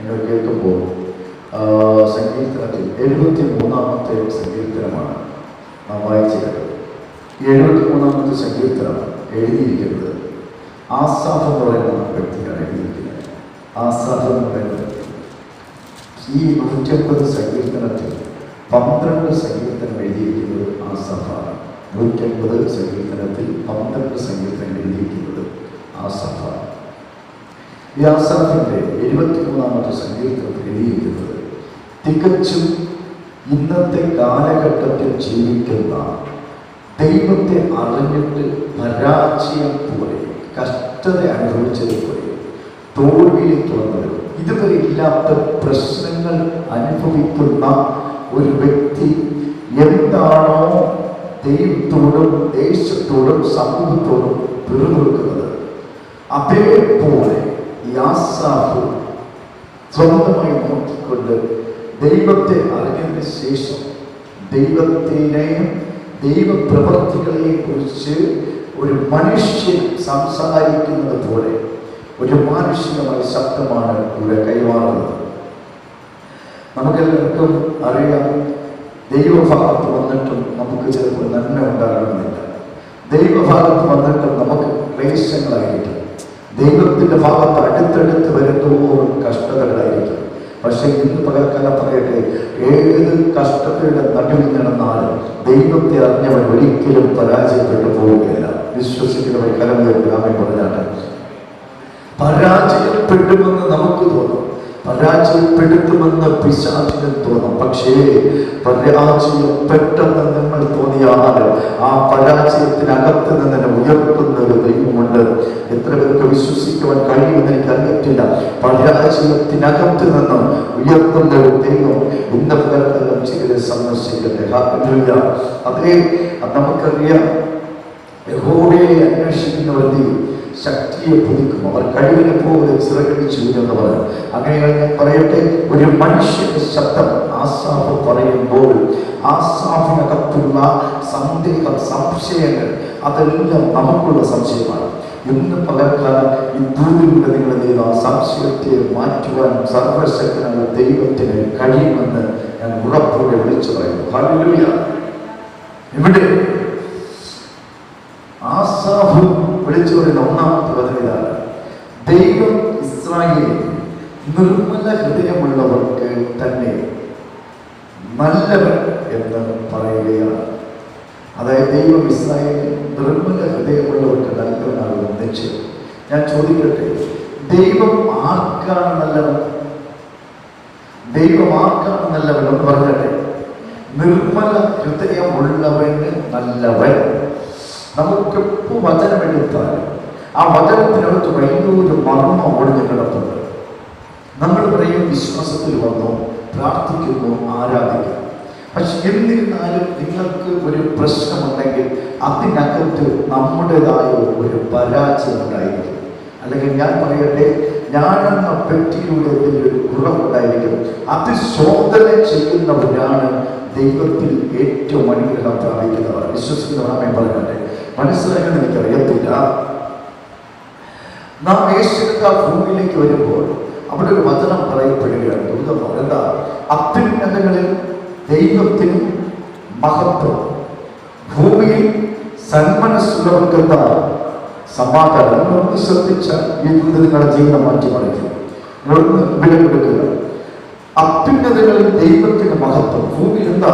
നിങ്ങൾ കേൾക്കുമ്പോൾ സങ്കീർത്തനത്തിൽ എഴുപത്തി മൂന്നാമത്തെ സങ്കീർത്തനമാണ് നാം വായിച്ചത് എഴുപത്തി മൂന്നാമത്തെ സങ്കീർത്തനം എഴുതിയിരിക്കുന്നത് ആസാഫ് എന്ന് പറയുന്ന വ്യക്തിയാണ് എഴുതിയിരിക്കുന്നത്. ആസാഫ് എന്ന് പറയുന്ന വ്യക്തി. ഈ നൂറ്റമ്പത് സങ്കീർത്തനത്തിൽ പന്ത്രണ്ട് സങ്കീർത്തനം എഴുതിയിരിക്കുന്നത് ആസാഫാണ്. നൂറ്റമ്പത് സങ്കീർത്തനത്തിൽ പന്ത്രണ്ട് സങ്കീർത്തനം എഴുതിയിരിക്കുന്നത് ആസാഫാണ്. ആസാഫിന്റെ എഴുപത്തിമൂന്നാമത്തെ സംഗീതത്തിൽ എഴുതിയിരിക്കുന്നത് തികച്ചും ഇന്നത്തെ കാലഘട്ടത്തിൽ ജീവിക്കുന്ന ദൈവത്തെ അറിഞ്ഞിട്ട് പരാജയം പോലെ കഷ്ടത അനുഭവിച്ചതുപോലെ തോൽവിയിൽ തുറന്നത് ഇതുവരെ ഇല്ലാത്ത പ്രശ്നങ്ങൾ അനുഭവിക്കുന്ന ഒരു വ്യക്തി എന്താണോ ദൈവത്തോടും ദേശത്തോടും സമൂഹത്തോടും പിറുപിറുക്കുന്നത്. അതേപോലെ ആസാഫ് സ്വന്തമായി നോക്കിക്കൊണ്ട് ദൈവത്തെ അറിഞ്ഞതിന് ശേഷം ദൈവത്തിനെയും ദൈവപ്രവർത്തികളെയും കുറിച്ച് ഒരു മനുഷ്യൻ സംസാരിക്കുന്നത് പോലെ ഒരു മാനുഷികമായ ശബ്ദമാണ് ഇവിടെ കൈമാറുന്നത്. നമുക്കെല്ലാവർക്കും അറിയാം ദൈവഭാഗത്ത് വന്നിട്ടും നമുക്ക് ചിലപ്പോൾ നന്മ ഉണ്ടാകണമെന്നില്ല ദൈവഭാഗത്ത് വന്നിട്ടും നമുക്ക് ക്ലേശങ്ങളായിരിക്കും. ദൈവത്തിന്റെ ഭാഗത്ത് അടുത്തടുത്ത് വരുന്നതോറും കഷ്ടതകളായിരിക്കും. പക്ഷെ ഇന്ന് പകൽക്കാലം പറയട്ടെ ഏത് കഷ്ടതയുടെ നടുവിൽ നടന്നാലും ദൈവത്തെ അറിഞ്ഞവൻ ഒരിക്കലും പരാജയപ്പെട്ടു പോവുകയില്ല. വിശ്വസിക്കുന്നവർ കലമുയർത്താമെ പറഞ്ഞാണ്. പരാജയപ്പെടുമെന്ന് നമുക്ക് തോന്നും. പരാജയപ്പെടുത്തുമെന്ന് പിശാചിന് തോന്നും. പക്ഷേ പരാജയം പെട്ടെന്ന് നിങ്ങൾ തോന്നിയാൽ ആ പരാജയത്തിനകത്ത് നിന്ന് തന്നെ ഉയർത്തുന്ന ഒരു ദൈവമുണ്ട്. എത്ര പേർക്ക് വിശ്വസിക്കുവാൻ കഴിയുമെന്ന് എനിക്ക് അറിയത്തില്ല. പരാജയത്തിനകത്ത് നിന്ന് ഉയർത്തുന്ന ഒരു ദൈവം ഇന്ന പകർന്നെല്ലാം ചിലരെ സന്ദർശിക്കട്ടെ. അതേ നമുക്കറിയാം. യഹോവയെ അന്വേഷിക്കുന്ന ഒരു ദൈവം ശക്തിയെ പുതുക്കും. അവർ കഴിവിനെ പോലെ ചിറകടിച്ചു എന്ന് പറഞ്ഞു അങ്ങനെ ഞാൻ പറയട്ടെ ഒരു മനുഷ്യന്റെ ശബ്ദം ആസാഫ് പറയുമ്പോൾ ആസാഫിനകത്തുള്ള സന്ദേഹം സംശയങ്ങൾ അതെല്ലാം നമുക്കുള്ള സംശയമാണ്. ഇന്ന് പകർക്കാൻ ഈ ദൂതിലൂടെ നിങ്ങൾ ചെയ്ത സംശയത്തെ മാറ്റുവാൻ സർവശക്തനായ ദൈവത്തിന് കഴിയുമെന്ന് ഞാൻ ഉറപ്പോടെ വിളിച്ചു പറയുന്നു. ഹല്ലേലൂയ ഇവിടെ ആസാഫ് വിളിച്ചു പറയുന്ന ഒന്നാമത്തെ പദവിതാണ് ദൈവം ഇസ്രായേൽ നിർമ്മല ഹൃദയമുള്ളവർക്ക് തന്നെ നല്ലവൻ എന്ന് പറയുകയാണ്. അതായത് ദൈവം ഇസ്രായേൽ നിർമ്മല ഹൃദയമുള്ളവർക്ക് നല്ലവനാകും നിശ്ചയം. ഞാൻ ചോദിക്കട്ടെ ദൈവം ആർക്കാണ് നല്ലവൻ? ദൈവം ആർക്കാണ് നല്ലവൻ എന്ന് പറഞ്ഞട്ടെ നിർമ്മല ഹൃദയമുള്ളവന് നല്ലവൻ. നമുക്കെപ്പോൾ വചനം എടുത്താൽ ആ വചനത്തിനകത്ത് വലിയൊരു മർമ്മം ഒളിഞ്ഞു കിടപ്പുണ്ട്. നമ്മൾ പറയും വിശ്വാസത്തിൽ വന്നു പ്രാർത്ഥിക്കുന്നു ആരാധിക്കുന്നു. പക്ഷെ എന്നിരുന്നാലും നിങ്ങൾക്ക് ഒരു പ്രശ്നമുണ്ടെങ്കിൽ അതിനകത്ത് നമ്മുടേതായ ഒരു പരാജയം ഉണ്ടായിരിക്കും. അല്ലെങ്കിൽ ഞാൻ പറയട്ടെ ഞാനെന്ന വ്യക്തിയുടെ ഒരു ഗുണമുണ്ടായിരിക്കും അത് ശോധന ചെയ്യുന്നവരാണ് ദൈവത്തിൽ ഏറ്റവും അനുഗ്രഹം പ്രാപിക്കുന്നവർ വിശ്വസിക്കുന്നവർ പറയട്ടെ മനസ്സിലായെന്ന് എനിക്കറിയത്തില്ല. നാം യേശുക്ക ഭൂമിയിലേക്ക് വരുമ്പോൾ അവിടെ ഒരു വചനം പറയപ്പെടുകയാണ്. ദുരിതമോ എന്താ? അത്യുന്നതങ്ങളിൽ ദൈവത്തിന് മഹത്വം. ഭൂമിയിൽ സന്മനസ്സുള്ളവർക്ക് എന്താ? സമാധാനം. നിങ്ങളൊന്ന് ശ്രദ്ധിച്ചാൽ ഈ ദൂത് നിങ്ങളുടെ ജീവിതം മാറ്റിമറിക്കും. നിങ്ങളൊന്ന് വില കൊടുക്കുക അത്യുന്നതങ്ങളിൽ ദൈവത്തിന് മഹത്വം. ഭൂമിയിൽ എന്താ?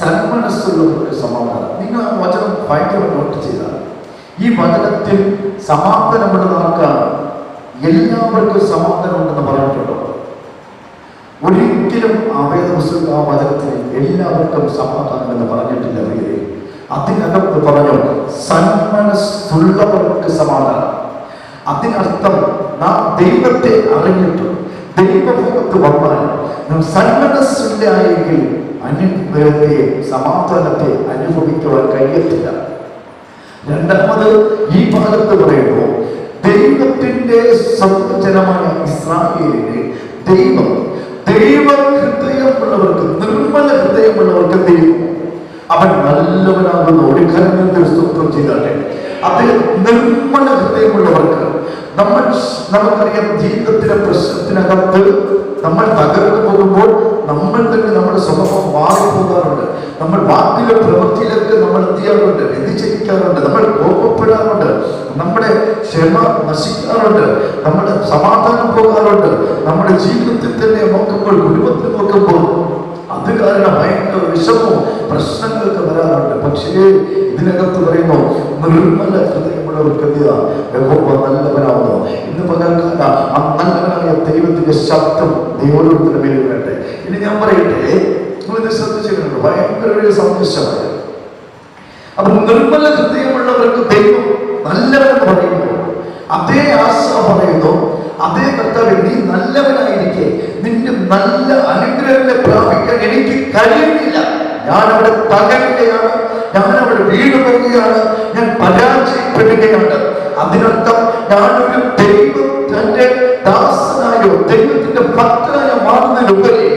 സന്മനസ്സുള്ളവർക്ക് സമാധാനം. ആ വചനം ഭയങ്കര നോട്ട് ചെയ്താൽ ഈ വചനത്തിൽ സമാധാനമുള്ള ആൾക്കാണ് എല്ലാവർക്കും സമാധാനം ഉണ്ടെന്ന് പറഞ്ഞിട്ടുണ്ടോ? ഒരിക്കലും ആ വേദപുസ്തകം ആ വചനത്തിൽ എല്ലാവർക്കും സമാധാനമെന്ന് പറഞ്ഞിട്ടില്ല പ്രിയരെ അതിനകത്ത് പറഞ്ഞു സന്മനസ്സുള്ളവർക്ക് സമാധാനം. അതിനർത്ഥം നാം ദൈവത്തെ അറിഞ്ഞിട്ട് ദൈവഭോഗത്ത് വന്നാൽ നാം സന്മനസ്സില്ലായെങ്കിൽ അനുഭവത്തെ സമാധാനത്തെ അനുഭവിക്കുവാൻ കഴിയത്തില്ല. രണ്ടാമത് ഈ ഭാഗത്ത് പറയുന്നു ദൈവത്തിന്റെ സ്വന്തജനമായ ഇസ്രായേലിനെ ദൈവം ദൈവ ഹൃദയമുള്ളവർക്ക് നിർമ്മല ഹൃദയമുള്ളവർക്ക് ദൈവം. അവൻ നല്ലവനാകുന്ന ഒരു കരങ്ങൾ സ്തോത്രം ചെയ്താട്ടെ. അത് നിർമ്മല ഹൃദയമുള്ളവർക്ക് നമ്മൾ നമുക്കറിയാം ജീവിതത്തിലെ പ്രശ്നത്തിനകത്ത് നമ്മൾ തകർന്നു പോകുമ്പോൾ നമ്മൾ തന്നെ നമ്മുടെ സ്വഭാവം മാറിപ്പോകാറുണ്ട്. നമ്മൾ വാക്കിലെ പ്രവൃത്തിയിലൊക്കെ നമ്മൾ എന്ത് ചെയ്യാറുണ്ട്? വ്യതിചരിക്കാറുണ്ട് നമ്മൾ കോപപ്പെടാറുണ്ട്. നമ്മുടെ ക്ഷമ നശിക്കാറുണ്ട്. നമ്മുടെ സമാധാനം പോകാറുണ്ട്. നമ്മുടെ ജീവിതത്തിൽ തന്നെ നോക്കുമ്പോൾ കുടുംബത്തിൽ നോക്കുമ്പോൾ അത് കാരണം ഭയങ്കര വിഷമവും പ്രശ്നങ്ങളൊക്കെ വരാറുണ്ട്. പക്ഷേ ഇതിനകത്ത് പറയുന്നു നിർമ്മല ഹൃദയമുള്ളവർക്ക് ചെയ്യാം? യഹോവ നല്ലവനാവുന്നു ഇന്ന് പകൽക്കാല ആ നല്ലവനായ ദൈവത്തിന്റെ ശബ്ദം ദൈവത്തിന്റെ മേലിൽ വേണ്ടേ ഇനി ഞാൻ പറയട്ടെ നിങ്ങളിത് ശ്രദ്ധിച്ചിട്ടുണ്ട് ഭയങ്കര ഒരു സന്ദേശമാണ് അപ്പൊ നിർമ്മല ഹൃദയമുള്ളവർക്ക് ദൈവം നല്ലവനെന്ന് പറയുന്നു അതേ ആശ പറയുന്നു അതേ കർത്താവ് നീ നല്ലവനായിരിക്കെ നിന്റെ നല്ല അനുഗ്രഹങ്ങളെ പ്രാപിക്കാൻ എനിക്ക് കഴിയുന്നില്ല. ഞാൻ അവിടെ തകരുകയാണ്. ഞാൻ അവിടെ വീട് പോവുകയാണ് ഞാൻ പരാജയപ്പെടുകയാണ്. അതിനർത്ഥം ഞാനൊരു ദൈവം തന്റെ ദാസനായോ ദൈവത്തിന്റെ ഭക്തനായോ മാറുന്നതിനുപരി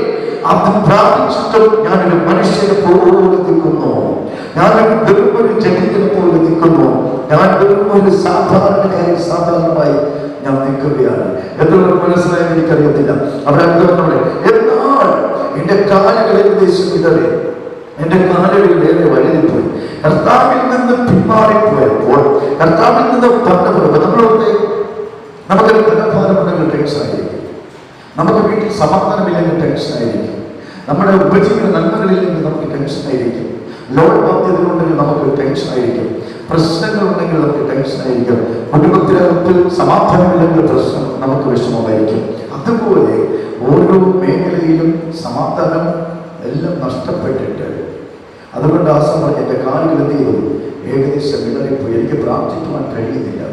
അത് പ്രാപിച്ചിട്ടും ഞാനൊരു മനുഷ്യനെ പോലെ നിൽക്കുന്നു. ഞാനൊരു വെറും ഒരു ജനത്തിനെ പോലെ നിൽക്കുന്നു. ഞാൻ വെറും ഒരു സാധാരണക്കാരി സാധാരണമായി ഞാൻ നിൽക്കുകയാണ്. എന്തുകൊണ്ട് മനസ്സിലായി എനിക്കറിയത്തില്ല. അവിടെ എന്റെ കാലുകൾ ഏകദേശം ഇതറി എന്റെ കാലുകൾ വേറെ വഴുതിപ്പോയി കർത്താവിൽ നിന്ന് പിന്മാറിപ്പോയപ്പോൾ കർത്താവിൽ നിന്ന് പറഞ്ഞപ്പോൾ നമ്മളോട് നമുക്കൊരു ധനഭാരമുണ്ടെങ്കിൽ ടെൻഷൻ ആയിരിക്കും. നമുക്ക് വീട്ടിൽ സമാധാനമില്ലെങ്കിൽ ടെൻഷൻ ആയിരിക്കും. നമ്മുടെ ഉപജീവന നന്മകളില്ലെങ്കിൽ നമുക്ക് ടെൻഷൻ ആയിരിക്കും. ലോൺ ബാധ്യതകളുണ്ടെങ്കിൽ നമുക്ക് ടെൻഷൻ ആയിരിക്കും. പ്രശ്നങ്ങൾ ഉണ്ടെങ്കിൽ നമുക്ക് ടെൻഷൻ ആയിരിക്കും. കുടുംബത്തിനകത്ത് സമാധാനമില്ലെങ്കിൽ പ്രശ്നം നമുക്ക് വിഷമമായിരിക്കും. അതുപോലെ ഓരോ മേഖലയിലും സമാധാനം എല്ലാം നഷ്ടപ്പെട്ടിട്ട് അതുകൊണ്ട് ആ സമയം എന്റെ കാലുകൾ ചെയ്തു? ഏകദേശം വിളറിപ്പോയി. എനിക്ക് പ്രാർത്ഥിക്കുവാൻ കഴിയുന്നില്ല.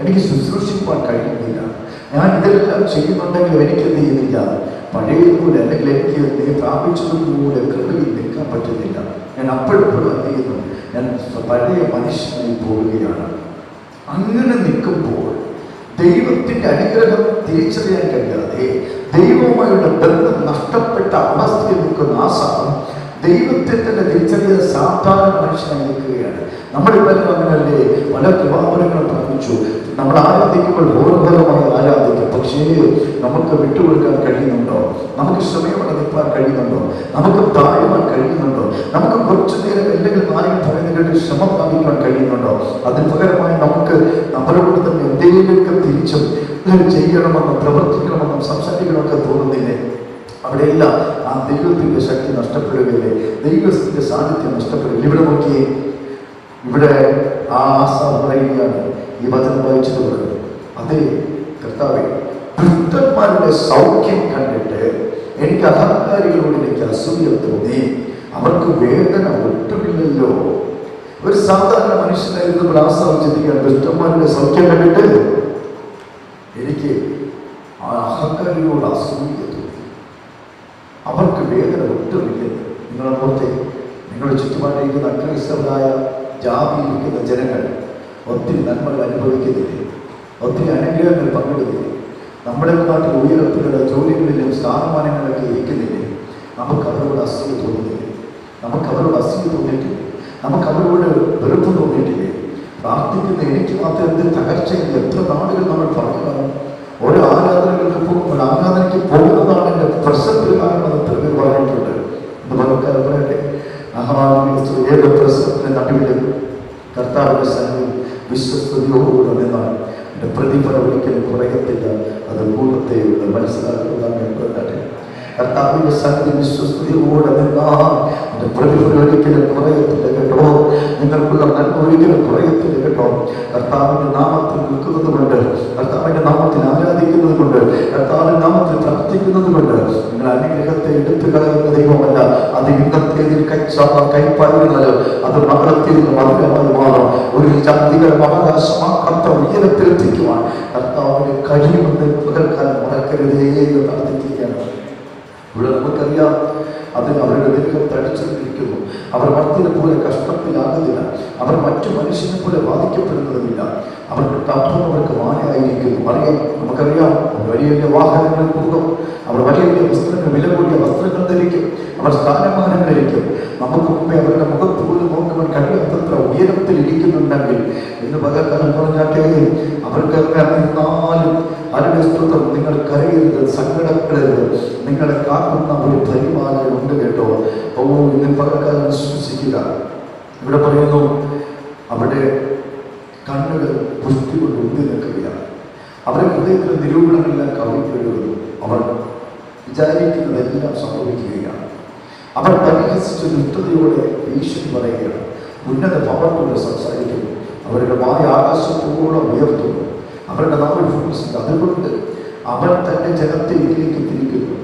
എനിക്ക് ശുശ്രൂഷിക്കുവാൻ കഴിയുന്നില്ല. ഞാൻ ഇതെല്ലാം ചെയ്യുന്നുണ്ടെങ്കിലും എനിക്ക് എന്ത് ചെയ്യുന്നില്ല? പഴയതുപോലെ അല്ലെങ്കിൽ എനിക്ക് നീ പ്രാപിച്ചതുപോലെ കൃപയിൽ നിൽക്കാൻ പറ്റുന്നില്ല. ഞാൻ അപ്പോഴെപ്പോഴും അറിയുന്നു ഞാൻ പഴയ മനുഷ്യനായി പോവുകയാണ്. അങ്ങനെ നിൽക്കുമ്പോൾ ദൈവത്തിന്റെ അനുഗ്രഹം തിരിച്ചറിയാൻ കഴിയാതെ ദൈവവുമായുള്ള ബന്ധം നഷ്ടപ്പെട്ട അവസ്ഥയിൽ നിൽക്കുന്ന ആ സമയം ദൈവത്തെ തന്നെ തിരിച്ചറിയാൻ സാധാരണ മനുഷ്യനായി നിൽക്കുകയാണ്. നമ്മളിപ്പോഴും അങ്ങനല്ലേ പല കൃപാപുരങ്ങളും പ്രാപിച്ചു നമ്മൾ ആരാധിക്കുമ്പോൾ ബോധപരമായി ആരാധിക്കും. പക്ഷേ നമുക്ക് വിട്ടുകൊടുക്കാൻ കഴിയുന്നുണ്ടോ? നമുക്ക് ശ്രമയോടെ നിൽക്കാൻ കഴിയുന്നുണ്ടോ? നമുക്ക് താഴുവാൻ കഴിയുന്നുണ്ടോ? നമുക്ക് കുറച്ചു നേരം അല്ലെങ്കിൽ നാലും പറയുന്നതിൽ ശ്രമം പ്രാപിക്കാൻ കഴിയുന്നുണ്ടോ? അതിന് പകരമായി നമുക്ക് അവരോട് തന്നെ എന്തെങ്കിലുമൊക്കെ തിരിച്ചും ചെയ്യണമെന്നും പ്രവർത്തിക്കണമെന്നും സംസാരിക്കണമെന്നൊക്കെ തോന്നുന്നില്ലേ? അവിടെയെല്ലാം ആ ദൈവത്തിന്റെ ശക്തി നഷ്ടപ്പെടുകയില്ലേ? ദൈവത്തിന്റെ സാന്നിധ്യം നഷ്ടപ്പെടുകയില്ല? ഇവിടെ നോക്കിയേ. ഇവിടെ ആ ആസ പറയുകയാണ് ഈ വചനം വായിച്ചത് അതേ കർത്താവെ ദുഷ്ടന്മാരുടെ സൗഖ്യം കണ്ടിട്ട് എനിക്ക് അഹങ്കാരികളോട് അസൂയ തോന്നി. അവർക്ക് വേദന ഒട്ടുമില്ലല്ലോ. ഒരു സാധാരണ മനുഷ്യനായിരുന്നു ആസാവ് ചിന്തിക്കാൻ ദുഷ്ടന്മാരുടെ സൗഖ്യം കണ്ടിട്ട്. എനിക്ക് അഹങ്കാരികളോട് അസൂയ തോന്നി. അവർക്ക് വേദന ഒട്ടുമില്ലെന്ന് നിങ്ങളെ പുറത്തെ നിങ്ങളുടെ ചുറ്റുപാടിരിക്കുന്ന അക്രൈസ്തവരായ ജാതിയിരിക്കുന്ന ജനങ്ങൾ ഒത്തിരി നന്മകൾ അനുഭവിക്കുന്നില്ലേ? ഒത്തിരി അനുഗ്രഹങ്ങൾ പങ്കിടുന്നില്ലേ? നമ്മുടെ നാട്ടിൽ ഉയരത്തിലുള്ള ജോലികളിലും സ്ഥാനമാനങ്ങളിലൊക്കെ ഇരിക്കുന്നില്ലേ? നമുക്ക് അവരോട് അസൂയ തോന്നുന്നില്ലേ? നമുക്ക് അവരോട് അസൂയ തോന്നിയിട്ടില്ലേ? നമുക്ക് അവരോട് വെറുപ്പ് തോന്നിയിട്ടില്ലേ? പ്രാർത്ഥിക്കുന്ന എനിക്ക് മാത്രം എന്ത് തകർച്ചയിൽ എത്ര നാളുകൾ നമ്മൾ പറഞ്ഞു ഓരോ ആരാധനകൾക്ക് ആരാധനയ്ക്ക് പോകുന്നതാണ് എന്റെ പ്രസംഗമാണെന്ന് പേർ പറഞ്ഞിട്ടുണ്ട്. എന്ന് പറഞ്ഞാൽ പറയട്ടെ അഹമാനീയ ഏത് പ്രസവത്തിന് നടുവിലും കർത്താവിന്റെ സന്നിധി വിശ്വസ്തയോടുകൂടെ നിന്നാൽ എന്റെ പ്രതിഫലം ഒരിക്കലും കുറയത്തില്ല. അത് പൂർണത്തെയുള്ള മനസ്സിലാക്കുന്നതാണ് കർത്താവിന്റെ സന്നിധി വിശ്വസ്തയോടെ നിന്നാൽ എന്റെ പ്രതിഫലം ഒരിക്കലും കുറയത്തില്ല. കേട്ടോ നിങ്ങൾക്കുള്ള നന്മ ഒരിക്കലും കുറയത്തില്ല കേട്ടോ കർത്താവിന്റെ നാമത്തിൽ നിൽക്കുന്നത് കൊണ്ട് കർത്താവിന്റെ നാമത്തിൽ ആരാധിക്കുന്നത് കൊണ്ട് കർത്താവിന്റെ നാമത്തിൽ പ്രാർത്ഥിക്കുന്നത് കൊണ്ട് നിങ്ങൾ അനുഗ്രഹത്തെ എടുത്തു കളയുന്ന ദൈവമല്ല. അത് ഇന്നത്തേതിൽ കൈച്ച കൈപ്പായിരുന്നാലും അത് നാളത്തിൽ മധുരമായി മാറും ഒരു ജാതികൾ അവകാശമാക്കാത്ത ഉയരത്തിലെത്തിക്കുവാൻ കർത്താവിന് കഴിയുമെന്ന് പകൽക്കാലം മറക്കരുതേ എന്ന് പ്രാർത്ഥിക്കുകയാണ്. ഇവിടെ നമുക്കറിയാം അത് അവരുടെ ദൈവം തടിച്ചിരിക്കുന്നു അവർ മർത്തിനെ പോലെ കഷ്ടത്തിലാകുന്നില്ല. അവർ മറ്റു മനുഷ്യനെ പോലെ ബാധിക്കപ്പെടുന്നതുമില്ല. അവർക്ക് കപ്പം അവർക്ക് മാനയായിരിക്കുന്നു അറിയാം നമുക്കറിയാം വലിയ വലിയ വാഹനങ്ങളിൽ പോകും. അവർ വലിയ വലിയ വസ്ത്രങ്ങൾ വില കൂടിയ വസ്ത്രങ്ങൾ ധരിക്കും. അവർ സ്ഥാനമാനം ധരിക്കും. നമുക്ക് മുമ്പേ അവരുടെ മുഖത്ത് പോലും നോക്കുമ്പോൾ കഴിയാത്തത്ര ഉയരത്തിൽ ഇരിക്കുന്നുണ്ടെങ്കിൽ എന്ന് പകർക്കാലം പറഞ്ഞാട്ടെ അവർക്ക് എന്നാലും ആരുടെ സ്തോത്രം? നിങ്ങൾ കരയരുത് സങ്കടപ്പെടരുത്. നിങ്ങളെ കാക്കുന്ന ഒരു കേട്ടോ ഓ ഇന്ന് പകർക്കാതെ വിശ്വസിക്കുക ഇവിടെ പറയുന്നു അവിടെ കണ്ണുകൾ പുഷ്ടി കൊണ്ട് ഉന്തി നിൽക്കുകയാണ്. അവരുടെ ഹൃദയത്തിലെ നിരൂപണങ്ങളെല്ലാം കവിഞ്ഞൊഴുകുന്നു അവർ വിചാരിക്കുന്നതെല്ലാം സംഭവിക്കുകയാണ്. അവർ പരിഹസിച്ച ദുഷ്ടതയോടെ ഭീഷണി പറയുകയാണ്. ഉന്നത ഭവനത്തോടെ സംസാരിക്കുന്നു. അവരുടെ വായ ആകാശത്തോളം ഉയർത്തുന്നു. അവരുടെ നാവിൽ ഫോക്കസ് അതുകൊണ്ട് അവർ തന്റെ ജനത്തെ ഇതിലേക്ക് തിരിക്കുന്നു.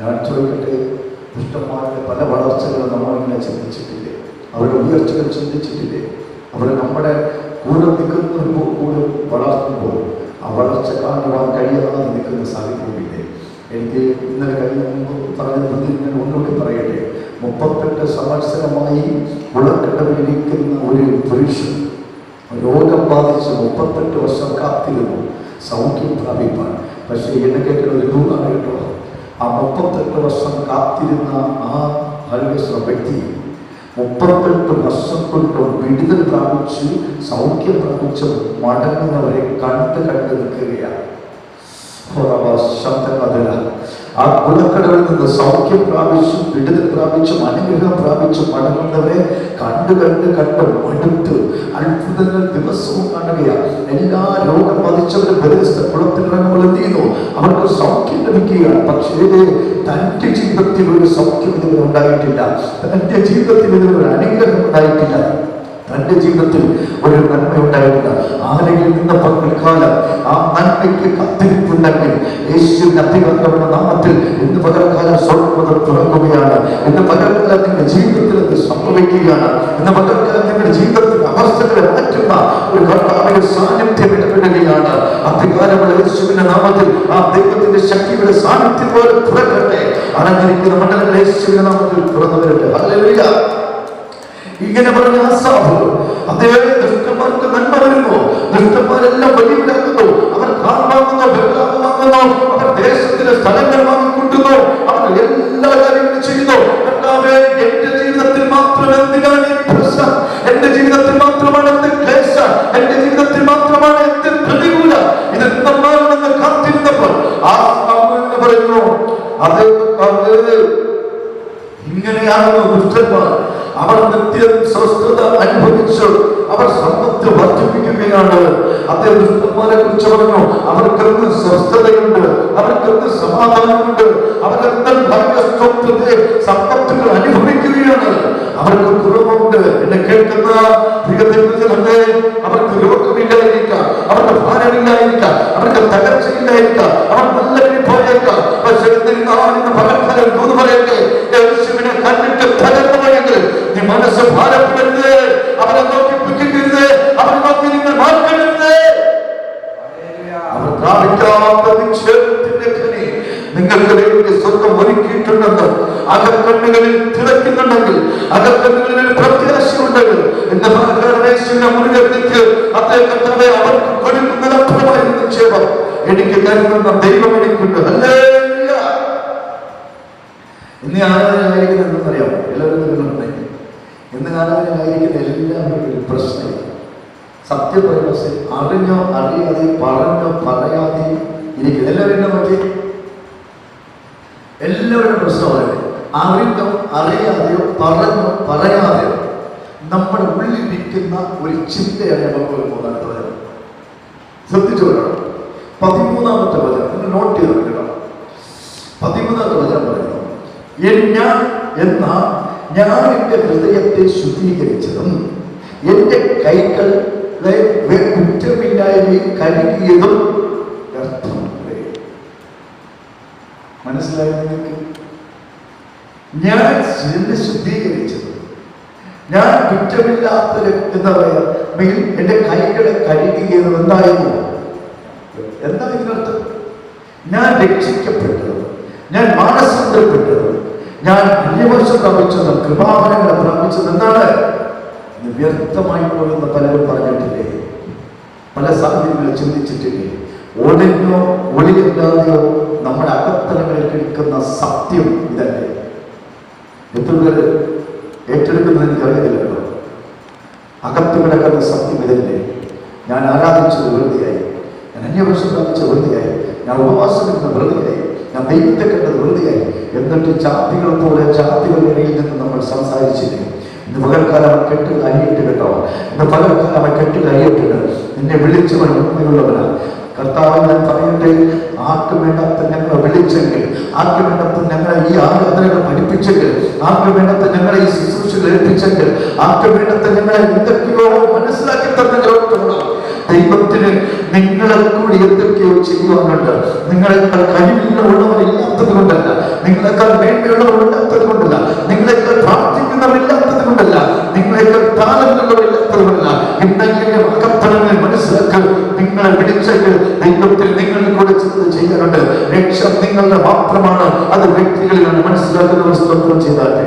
ഞാൻ ചോദിക്കട്ടെ ദുഷ്ടന്മാരുടെ പല വളർച്ചകളും നമ്മളിങ്ങനെ ചിന്തിച്ചിട്ടില്ലേ? അവരുടെ ഉയർച്ചകൾ ചിന്തിച്ചിട്ടില്ലേ? അവർ നമ്മുടെ കൂടെ നിൽക്കുന്നവർ കൂടെ വളർത്തുമ്പോൾ ആ വളർച്ച കാണുവാൻ കഴിയാതെ നിൽക്കുന്ന സാഹചര്യമില്ലേ? എനിക്ക് ഇന്നലെ കഴിഞ്ഞ പറഞ്ഞത് ഞാൻ ഒന്നുകൂടി പറയട്ടെ. മുപ്പത്തെട്ട് സംവത്സരമായി ഉളക്കെട്ടവരിക്കുന്ന ഒരു പുരുഷൻ രോഗം ബാധിച്ച് മുപ്പത്തെട്ട് വർഷം കാത്തിരുന്നു. സൗഖ്യം പ്രാപിപ്പാൻ. പക്ഷേ എന്നെ കേട്ടിട്ട് ഒരു ദൂരാണ് കേട്ടോ. ആ മുപ്പത്തെട്ട് വർഷം കാത്തിരുന്ന ആ ഹരികൃഷ്ണ വ്യക്തി മുപ്പത്തെട്ട് വർഷം കൊണ്ട് വിടുതൽ പ്രാപിച്ച് സൗഖ്യം പ്രാപിച്ച് മടങ്ങുന്നവരെ കണ്ട് കണ്ട് നിൽക്കുകയാണ്. ശബ്ദമതല ആ കുലക്കടവിൽ നിന്ന് സൗഖ്യം പ്രാപിച്ചും വിടുതൽ പ്രാപിച്ചും അനുഗ്രഹം പ്രാപിച്ചും മടങ്ങുന്നവരെ കണ്ടു കണ്ട് കണ്ട് മടുത്ത് അത്ഭുതങ്ങൾ ദിവസവും കാണുകയാണ്. എല്ലാ രോഗം ബാധിച്ചവരും വ്യത്യസ്ത കുളത്തിലിറങ്ങുമ്പോൾ എന്ത് ചെയ്യുന്നു? അവർക്ക് സൗഖ്യം ലഭിക്കുകയാണ്. പക്ഷേ തന്റെ ജീവിതത്തിൽ ഒരു സൗഖ്യം ഇതുവരെ ഉണ്ടായിട്ടില്ല. തന്റെ ജീവിതത്തിൽ ഇതുവരെ ഒരു അനുഗ്രഹം ഉണ്ടായിട്ടില്ല. തന്റെ ജീവിതത്തിൽ ഒരു നന്മ ഉണ്ടായിട്ടില്ല. ആരെങ്കിലും നിന്ന പകൽക്കാലം ആ നന്മയ്ക്ക് കത്തിരിപ്പുണ്ടെങ്കിൽ യേശുവിന്റെ അധികാരമുള്ള നാമത്തിൽ ഇന്ന് പകൽക്കാലം സ്വർണത തുറക്കുകയാണ് ഇന്ന് പകൽക്കാലം ജീവിതത്തിൽ അത് സംഭവിക്കുകയാണ്. ഇന്ന് പകൽക്കാലം നിങ്ങളുടെ ജീവിതത്തിൽ അവസ്ഥകളെ മാറ്റുന്ന ഒരു കർത്താവിന്റെ സാന്നിധ്യം ഇടപെടുകയാണ്. അധികാരമുള്ള യേശുവിന്റെ നാമത്തിൽ ആ ദൈവത്തിന്റെ ശക്തിയുടെ സാന്നിധ്യം പോലെ തുറക്കട്ടെ അനന്തരിക്കുന്ന മണ്ഡലങ്ങൾ യേശുവിന്റെ നാമത്തിൽ തുറന്നു വരട്ടെ. ഇങ്ങനെ പറഞ്ഞ ആസാഫ് അതേ ദുഷ്ടന്മാർക്ക് നന്മ വരുന്നു. ദുഷ്ടന്മാരെല്ലാം വലിയവരാകുന്നു അവർ കാർ വാങ്ങുന്നു. അവർ ദേശത്തിലെ സ്ഥലങ്ങൾ വാങ്ങിക്കൂട്ടുന്നു അവർ എല്ലാ കാര്യങ്ങളും ചെയ്യുന്നു. കർത്താവേ എന്റെ ജീവിതത്തിൽ മാത്രം എന്തിനാണ് ഈ പ്രശ്നം? എന്റെ ജീവിതത്തിൽ മാത്രമാണ് എന്ത് ക്ലേശ? എന്റെ ജീവിതത്തിൽ മാത്രമാണ് എന്ത് പ്രതികൂല? ഇത് നമ്മാണെന്ന് കാത്തിരുന്നപ്പോൾ? ആ എന്ന് പറയുന്നു അത് ഇങ്ങനെയാകുന്നു ദുഷ്ടന്മാർ. അവർ നിത്യം സ്വസ്ഥത അനുഭവിച്ചു അവർ സമ്പത്ത് വർദ്ധിപ്പിക്കുകയാണ് അദ്ദേഹം ദുഷ്ടന്മാരെ കുറിച്ച് പറഞ്ഞു അവർക്കെന്ത് സ്വസ്ഥതയുണ്ട് അവർക്കെന്ത് സമാധാനമുണ്ട് അവരെന്ത് ഭാഗ്യസ്വത്വത്തെ സമ്പത്തുകൾ അനുഭവിക്കുകയാണ് അദ്ദേഹത്തെ അവർക്ക് കൊടുക്കുന്നതിനപ്പുറമായ നിക്ഷേപം എനിക്ക് കരുതുന്ന ദൈവം എനിക്കുണ്ട് ഹല്ലേലൂയ. ഇന്ന് ആരാധനയായിരിക്കുന്നത് എന്തെന്നറിയാം എല്ലാവരും ഇന്ന് ആരാധനയായിരിക്കുന്ന എല്ലാവരും ഒരു പ്രശ്നമില്ല സത്യം പറയുമ്പോൾ അറിഞ്ഞോ അറിയാതെ പറഞ്ഞോ പറയാതെ ഇരിക്കുന്നത് എല്ലാവരും എന്നെ നോക്കി എല്ലാവരും പ്രശ്നമാണ് അറിഞ്ഞോ അറിയാതെയോ പറഞ്ഞോ പറയാതെയോ നമ്മുടെ ഉള്ളിലിരിക്കുന്ന ഒരു ചിന്തയാണ് നമുക്ക് വചനം ശ്രദ്ധിച്ചു വരണം. പതിമൂന്നാമത്തെ വചനം. നോട്ട് ചെയ്ത് വെക്കണം പതിമൂന്നാമത്തെ വചനം പറയുന്നു. "എൻ ഞാൻ എന്ന ഞാൻ എന്റെ ഹൃദയത്തെ ശുദ്ധീകരിച്ചതും എന്റെ കൈകളെ കുറ്റമില്ലായ്മയും കരുകിയതും വ്യർത്ഥമല്ലേ ഞാൻ ശുദ്ധീകരിച്ചത് ഞാൻ കുറ്റമില്ലാത്ത എന്താ പറയുക എന്റെ കൈകളെ കഴുകിയത് എന്തായിരുന്നു എന്താ ഇതിനർത്ഥം? ഞാൻ രക്ഷിക്കപ്പെട്ടത് ഞാൻ മാനസാന്തരപ്പെട്ടത് ഞാൻ പുണ്യവർഷം പ്രാപിച്ചത് കൃപാവനങ്ങളെ പ്രാപിച്ചത് എന്താണ്? വ്യർത്ഥമായി പോകുന്ന പലരും പറഞ്ഞിട്ടില്ലേ? പല സാഹചര്യങ്ങളിൽ ചിന്തിച്ചിട്ടില്ലേ? ഒളിഞ്ഞോ ഒളിയില്ലാതെയോ നമ്മുടെ അകത്തലങ്ങളിൽ കിടക്കുന്ന സത്യം ഇതല്ലേ? എത്ര ഏറ്റെടുക്കുന്നത് എനിക്ക് അറിയത്തില്ലല്ലോ അകത്ത് കിടക്കുന്ന സത്യം ഇതല്ലേ? ഞാൻ ആരാധിച്ചത് വെറുതെയായി. ഞാൻ അന്യഭാഷ പ്രാപിച്ച വെറുതെയായി. ഞാൻ ഉപവാസം എടുത്ത വെറുതെയായി. ഞാൻ ദൈവത്തെ കണ്ടത് വെറുതെയായി. എന്നിട്ട് ജാതികളെ പോലെ ജാതികളുടെ ഇടയിൽ നിന്ന് നമ്മൾ സംസാരിച്ചില്ലേ? ഇന്ന് പകൽക്കാലം കെട്ട് കഴിയിട്ട് കേട്ടോ. ഇന്ന് പകൽക്കാലം കെട്ട് കഴിയിട്ടുണ്ട് നിന്നെ വിളിച്ചവൻ ഉണ്മയുള്ളവനാണ് കർത്താവ് ഞാൻ പറയട്ടെ ആർക്കും വേണ്ടാത്ത ഞങ്ങളെ വിളിച്ചെങ്കിൽ ആർക്കും വേണ്ടാത്ത ഞങ്ങളെ ഈ ആരാധനകൾ പഠിപ്പിച്ചെങ്കിൽ ആർക്കും വേണ്ടാത്ത ഞങ്ങളെ ഈ ശുശ്രൂഷകൾ ഏൽപ്പിച്ചെങ്കിൽ ആർക്കും വേണ്ടാത്ത ഞങ്ങളെ എന്തൊക്കെയോ മനസ്സിലാക്കി തന്നെ ദൈവത്തിന് നിങ്ങളെ കൂടി എന്തൊക്കെയോ ചെയ്യുവാനുണ്ട്. നിങ്ങളെക്കാൾ കഴിവുള്ളവരില്ലാത്തത് കൊണ്ടല്ല നിങ്ങളെക്കാൾ വേണ്ടിയുള്ളവർ ഇല്ലാത്തത് നിങ്ങളെക്കാൾ പ്രാർത്ഥിക്കുന്നവരില്ലാത്തത് കൊണ്ടല്ല നിങ്ങളെക്കാൾ താലങ്ങളുള്ളവരില്ലാത്തത് കൊണ്ടല്ല എന്തെങ്കിലും അകത്തളങ്ങൾ മനസ്സിലാക്കി നിങ്ങളെ വിളിച്ചെങ്കിൽ ദൈവത്തിൽ നിങ്ങളിൽ കൂടെ ചിലത് ചെയ്യാനുണ്ട് രക്ഷ നിങ്ങളുടെ മാത്രമാണ് അത് വ്യക്തികളിലാണ് മനസ്സിലാക്കുന്നവർ സ്തോത്രം ചെയ്താട്ടെ.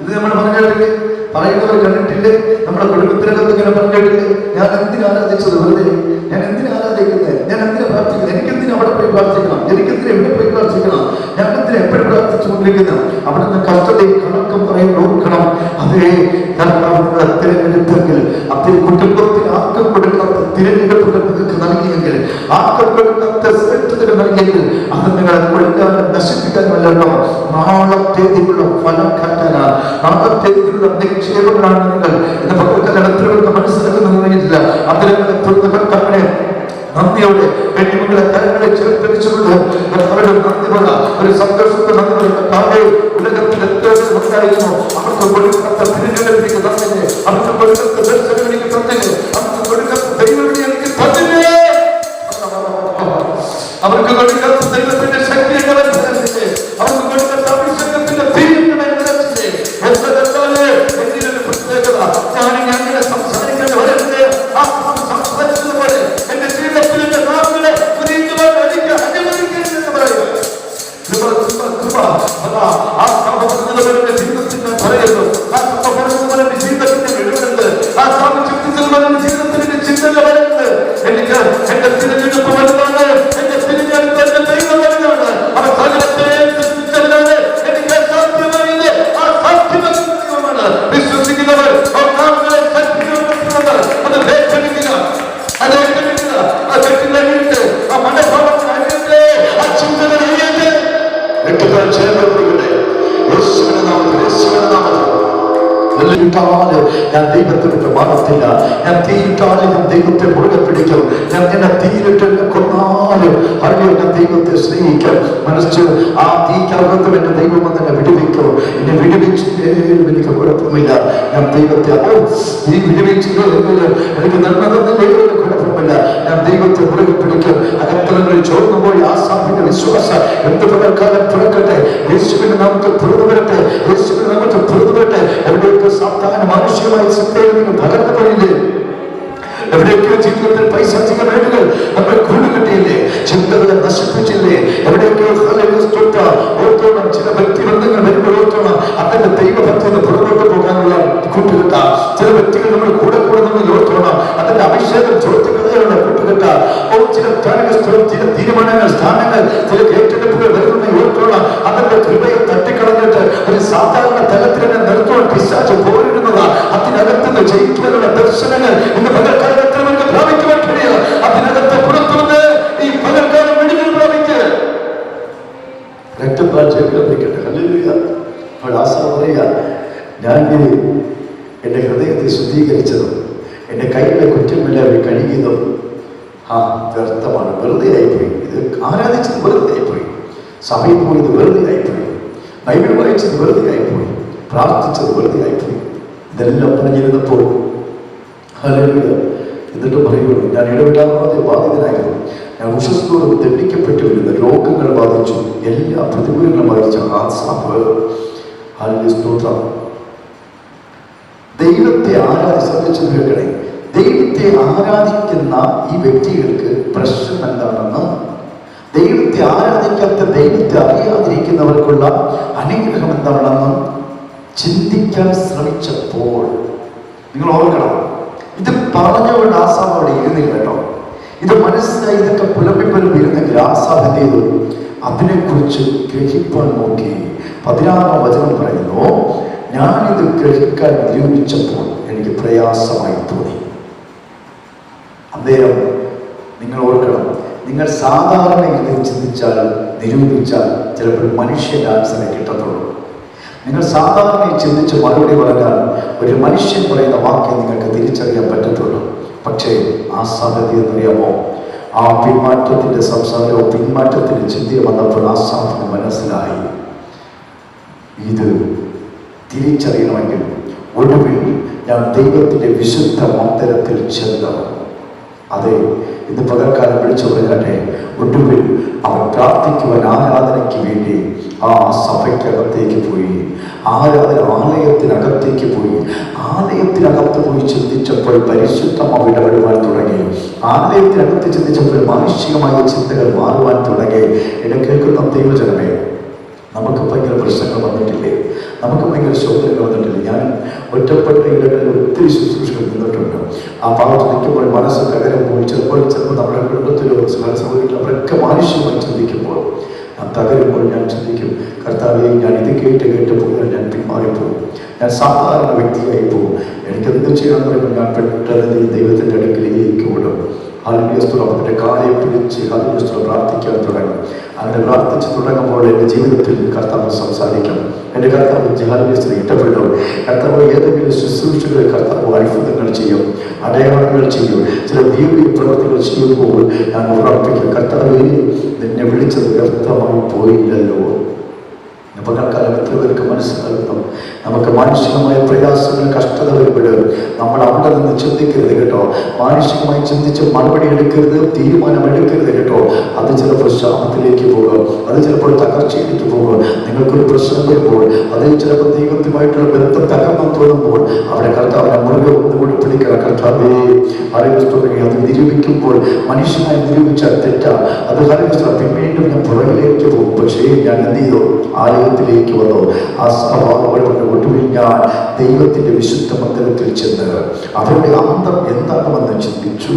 ഇത് നമ്മൾ പറഞ്ഞിട്ടില്ലേ? പറയുന്നവർ കണ്ടിട്ടില്ലേ? നമ്മുടെ കുടുംബത്തിനകത്ത് ഇങ്ങനെ പറഞ്ഞിട്ടില്ലേ? ഞാൻ എന്തിനാ ആരാധിച്ചത് വെറുതെ? ഞാൻ എന്തിനാ ആരാധിക്കുന്നത്? ഞാൻ എന്തിനു പ്രാർത്ഥിക്കുന്നത്? എനിക്ക് എന്തിനാ അവിടെ പോയി പ്രാർത്ഥിക്കണം? എനിക്ക് എന്തിനാ എവിടെ പോയി പ്രാർത്ഥിക്കണം? ഞാൻ എന്തിനു എപ്പോഴും പ്രാർത്ഥിച്ചുകൊണ്ടിരിക്കുന്നത് അവിടെ നിന്ന് കഷ്ടതയും കണക്കും പറയും നോക്കണം അതേ കർത്താവ് തിരഞ്ഞെടുത്തെങ്കിൽ അതിൽ കുടുംബത്തിൽ ആർക്കും കൊടുക്കാത്ത നിങ്ങൾക്ക് കൊടുക്കാത്ത ശ്രേഷ്ഠതകൾ നൽകിയെങ്കിൽ അത് നിങ്ങളെ കൊല്ലാൻ നശിപ്പിക്കാനല്ലോ നാളത്തേതിലുള്ള ഫലം കാട്ടാനാണ് നാളത്തേതിലുള്ള നിക്ഷേപങ്ങളാണ് നിങ്ങൾ. എന്ന് പകർക്കാൻ എത്രയൊക്കെ മനസ്സിലാക്കുന്നില്ല അതിനെ തുറന്നുകർത്തവനെ നന്ദിയോടെ പെണ്ണുങ്ങളെ കരങ്ങളെ ചേർത്ത് വെച്ചുകൊണ്ട് അവരുടെ നന്ദി ഒരു സന്തോഷത്തെ നന്ദി പറയുന്ന താഴെ ഉലകത്തിൽ എത്ര ഉണ്ടായിരുന്നു. അവർക്ക് കൊടുക്കാത്ത തന്നില്ലേ അവർക്ക് നാമത്തിൽ തുറന്നു വരട്ടെ യേശുവിന്റെ നാമത്തിൽ തുറന്നു വരട്ടെ എവിടെയൊക്കെ സാധാരണ മാനുഷികമായ ചിന്തയിൽ നിങ്ങൾ തകർന്നു പോയില്ലേ എവിടെയൊക്കെയോ ജീവിതത്തിൽ പൈശാചിക വേണ്ടുകൾ നമ്മൾ കൂടുകെട്ടിയില്ലേ ചിന്തകളെ നശിപ്പിച്ചില്ലേ എവിടെയൊക്കെയോ ഹല്ലേലൂയ സ്തോത്ര ഓർത്തോണം ചില വ്യക്തിബന്ധങ്ങൾ വരുമ്പോൾ ഓർത്തോണം അതിന്റെ ദൈവഭക്തി പുറകോട്ട് പോകാനുള്ള കൂട്ടുകെട്ട ചില വ്യക്തികൾ നമ്മൾ കൂടെ കൂടെ നമ്മൾ ഓർത്തോണം അതിന്റെ അഭിഷേകം ചോദ്യങ്ങളെയുള്ള കൂട്ടുകെട്ട ഓ ചില കാര്യങ്ങൾ സ്ഥലം ചില തീരുമാനങ്ങൾ സ്ഥാനങ്ങൾ ചില ആരാധിച്ചത് വെറുതെ ആയിപ്പോയി. സഭയിൽ പോയത് വെറുതെ ആയിപ്പോയി. ബൈബിൾ വായിച്ചത് വെറുതെ ആയിപ്പോയി. പ്രാർത്ഥിച്ചത് വെറുതെ ആയിപ്പോയി. ഇതെല്ലാം പറഞ്ഞിരുന്നപ്പോൾ എന്നിട്ട് പറയുള്ളൂ ഞാൻ ഇടപെടാതെ ബാധിതനായിരുന്നു. ഞാൻ ഉഷസ്തോടും തെറ്റിക്കപ്പെട്ടു വരുന്ന രോഗങ്ങൾ ബാധിച്ചു. എല്ലാ പ്രതികൂലങ്ങളും ബാധിച്ച ആ സാപ്പ്. സ്തോത്രം. ദൈവത്തെ ആരാധി ശ്രദ്ധിച്ചു കേൾക്കണേ. ദൈവത്തെ ആരാധിക്കുന്ന ഈ വ്യക്തികൾക്ക് പ്രശ്നം എന്താണെന്ന് ദൈവത്തെ ആരാധിക്കാത്ത ദൈവത്തെ അറിയാതിരിക്കുന്നവർക്കുള്ള അനുഗ്രഹം എന്താണെന്ന് ചിന്തിക്കാൻ ശ്രമിച്ചപ്പോൾ നിങ്ങൾ ഓർക്കണം. ഇത് പറഞ്ഞുകൊണ്ട് ആസാദ് അവിടെ ഇരുന്നില്ല കേട്ടോ. ഇത് മനസ്സിലായി ഇതൊക്കെ പുലമ്പിപ്പലും ഇരുന്നെങ്കിൽ ആസാം എന്ത് ചെയ്തു? അതിനെക്കുറിച്ച് ഗ്രഹിപ്പാൻ നോക്കി. പതിനാറാം വചനം പറയുന്നു ഞാൻ ഞാനിത് ഗ്രഹിക്കാൻ നിരൂപിച്ചപ്പോൾ എനിക്ക് പ്രയാസമായി തോന്നി. അദ്ദേഹം നിങ്ങൾ ഓർക്കണം നിങ്ങൾ സാധാരണ ഇത് ചിന്തിച്ചാൽ നിരൂപിച്ചാൽ ചിലപ്പോൾ മനുഷ്യന്റെ ആൻസറെ കിട്ടത്തുള്ളൂ. നിങ്ങൾ സാധാരണ ചിന്തിച്ച് മറുപടി പറഞ്ഞാൽ ഒരു മനുഷ്യൻ പറയുന്ന വാക്യം നിങ്ങൾക്ക് തിരിച്ചറിയാൻ പറ്റത്തുള്ളൂ. പക്ഷേ ആ സാധ്യത എന്നറിയാമോ? ആ പിന്മാറ്റത്തിന്റെ സംസാരവും പിന്മാറ്റത്തിന്റെ ചിന്തയും വന്നപ്പോൾ ആ സാധ്യത മനസ്സിലായി. ഇത് തിരിച്ചറിയണമെങ്കിൽ ഒടുവിൽ ഞാൻ ദൈവത്തിന്റെ വിശുദ്ധ മന്ദിരത്തിൽ ചെന്നു അതെ ഇന്ന് പകൽക്കാലം വിളിച്ചു പറഞ്ഞാട്ടെ ഒടുവിൽ അവൻ പ്രാർത്ഥിക്കുവാൻ ആരാധനയ്ക്ക് വേണ്ടി ആ സഭയ്ക്കകത്തേക്ക് പോയി. ആരാധന ആലയത്തിനകത്തേക്ക് പോയി. ആലയത്തിനകത്ത് പോയി ചിന്തിച്ചപ്പോൾ പരിശുദ്ധം ഇടപെടുവാൻ തുടങ്ങി. ആലയത്തിനകത്ത് ചിന്തിച്ചപ്പോൾ മാനുഷികമായ ചിന്തകൾ മാറുവാൻ തുടങ്ങി. എന്നെ കേൾക്കുന്ന ദൈവജനമേ നമുക്ക് ഭയങ്കര പ്രശ്നങ്ങൾ നമുക്ക് ശോധന വന്നിട്ടില്ല ഞാൻ ഒറ്റപ്പെട്ട ഇടങ്ങളിൽ ഒത്തിരി ശുശ്രൂഷകൾ നിന്നിട്ടുണ്ട്. ആ ഭാഗത്ത് നിൽക്കുമ്പോൾ മനസ്സ് തകരുമ്പോൾ ചിലപ്പോൾ ചിലപ്പോൾ നമ്മുടെ കുടുംബത്തിലോ സഹോദരങ്ങൾ അവരൊക്കെ മാനുഷ്യമായി ചിന്തിക്കുമ്പോൾ ഞാൻ തകരുമ്പോൾ ഞാൻ ചിന്തിക്കും കർത്താവെ ഞാൻ ഇത് കേട്ട് കേട്ട് പോയാൽ ഞാൻ പിന്മാറിപ്പോകും. ഞാൻ സാധാരണ വ്യക്തിയായി പോകും എനിക്ക് എന്ത് എന്ന് പറയുമ്പോൾ ഞാൻ പെട്ടെന്ന് ദൈവത്തിന്റെ അടുക്കിലേക്ക് ഓടും. ഹാലിസ്തുറ അവരുടെ കാലയെ പിടിച്ച് ഹാലിസ്തുറ പ്രാർത്ഥിക്കാൻ തുടങ്ങും. അങ്ങനെ പ്രാർത്ഥിച്ച് തുടങ്ങുമ്പോൾ എന്റെ ജീവിതത്തിൽ കർത്താവ് സംസാരിക്കും. എന്റെ കർത്താവ് ഹാലിസ്തുറ ഇഷ്ടപ്പെടും കർത്താവ് ഏതെങ്കിലും ശുശ്രൂഷകളിൽ കർത്താവ് അത്ഭുതങ്ങൾ ചെയ്യും അടയാളങ്ങൾ ചെയ്യും ചില ദൈവിക പ്രവർത്തികൾ ചെയ്യുമ്പോൾ ഞാൻ ഉറപ്പിക്കും കർത്താവ് നിന്നെ വിളിച്ചത് വ്യർത്ഥമായി പോയില്ലല്ലോ. പകൽക്കാലം എത്ര പേർക്ക് മനസ്സിലാകുന്നു? നമുക്ക് മാനുഷികമായ പ്രയാസങ്ങൾ കഷ്ടത വരുമ്പോൾ നമ്മൾ അവിടെ നിന്ന് ചിന്തിക്കരുത് കേട്ടോ. മാനുഷികമായി ചിന്തിച്ച് മറുപടി എടുക്കരുത് തീരുമാനം എടുക്കരുത് അത് ചിലപ്പോൾ ശാപത്തിലേക്ക് പോകും. അത് ചിലപ്പോൾ തകർച്ചയിലേക്ക് പോകും. നിങ്ങൾക്കൊരു പ്രശ്നം വരുമ്പോൾ അത് ചിലപ്പോൾ ദൈവത്തുമായിട്ടുള്ള ബന്ധം തകർന്നു തോന്നുമ്പോൾ അവിടെ കർത്താവിനെ മുറുകെ ഒന്നുകൂടി പിടിക്കണം കർത്താവേ അറിവിസ്തുണ്ടെങ്കിൽ അത് നിരൂപിക്കുമ്പോൾ മനുഷ്യനായി നിരൂപിച്ച തെറ്റാ. അത് ഹരിവസ്ത്ര പിന്നീട് ഞാൻ പുറകിലേക്ക് പോകും. പക്ഷേ ഞാൻ എന്ത് ചെയ്തു? ആലയത്തിലേക്ക് വന്നു. ആ സഭാവുകളുടെ ഒടുവിൽ ഞാൻ ദൈവത്തിന്റെ വിശുദ്ധ മന്ദിരത്തിൽ ചെന്ന് അവരുടെ അന്തം എന്താണെന്ന് ചിന്തിച്ചു.